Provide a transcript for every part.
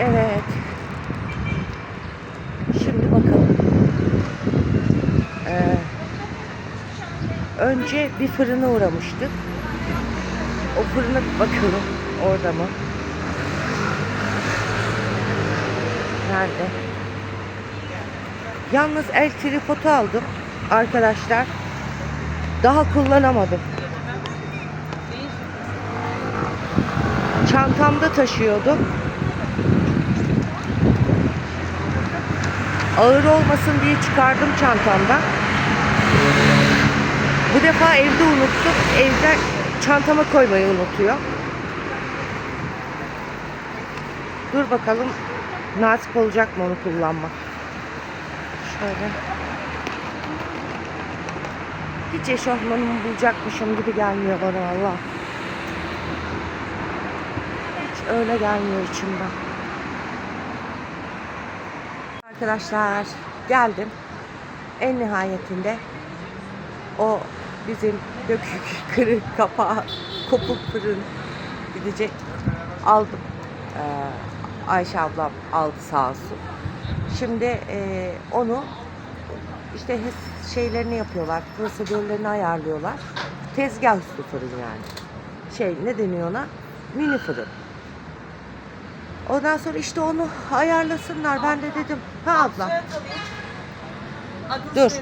Evet. Şimdi bakalım. Ee, önce bir fırına uğramıştık. O fırına bakalım orada mı? Nerede? Yalnız el tripodu aldım arkadaşlar. Daha kullanamadım. Çantamda taşıyordum. Ağır olmasın diye çıkardım çantamdan. Bu defa evde unuttum. Evde çantama koymayı unutuyor. Dur bakalım nasip olacak mı onu kullanmak. Şöyle. Hiç eşofmanımı bulacakmışım gibi gelmiyor bana valla. Hiç öyle gelmiyor içimden. Arkadaşlar geldim. En nihayetinde o bizim dökük, kırık kapağı, kopuk fırın gidecek. Aldım. Ee, Ayşe ablam aldı sağ olsun. Şimdi e, onu işte şeylerini yapıyorlar, prosedürlerini ayarlıyorlar. Tezgah üstü fırın yani. Şey ne deniyor ona? Mini fırın. Ondan sonra işte onu ayarlasınlar. Ben de dedim, ha abla. Dur.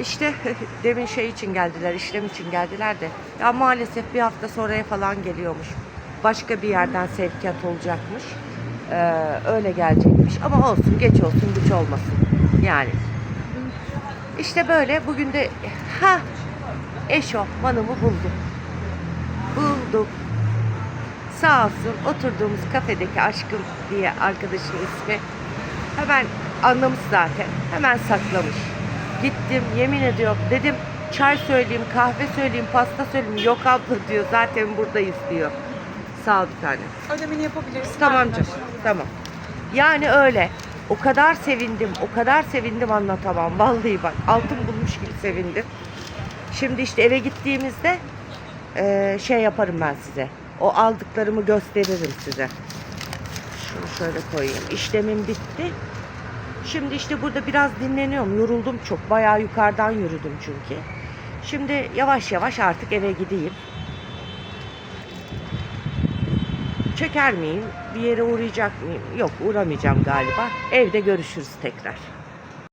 İşte demin şey için geldiler, işlem için geldiler de. Ya maalesef bir hafta sonraya falan geliyormuş. Başka bir yerden sevkiyat olacakmış. Ee, öyle gelecekmiş. Ama olsun, geç olsun, güç olmasın. Yani. İşte böyle. Bugün de ha eşofmanımı buldum. Buldum. Sağ olsun oturduğumuz kafedeki aşkım diye arkadaşın ismi. Hemen anlamış zaten. Hemen saklamış. Gittim yemin ediyorum dedim çay söyleyeyim, kahve söyleyeyim, pasta söyleyeyim. Yok abla diyor zaten buradayız diyor. Sağ ol bir tane. Ödemeni yapabilirsin. Tamam canım. Tamam. Yani öyle. O kadar sevindim, o kadar sevindim anlatamam. Vallahi bak altın bulmuş gibi sevindim. Şimdi işte eve gittiğimizde şey yaparım ben size. O aldıklarımı gösteririm size. Şunu şöyle koyayım. İşlemim bitti. Şimdi işte burada biraz dinleniyorum. Yoruldum çok. Bayağı yukarıdan yürüdüm çünkü. Şimdi yavaş yavaş artık eve gideyim. Çeker miyim? Bir yere uğrayacak mıyım? Yok uğramayacağım galiba. Evde görüşürüz tekrar.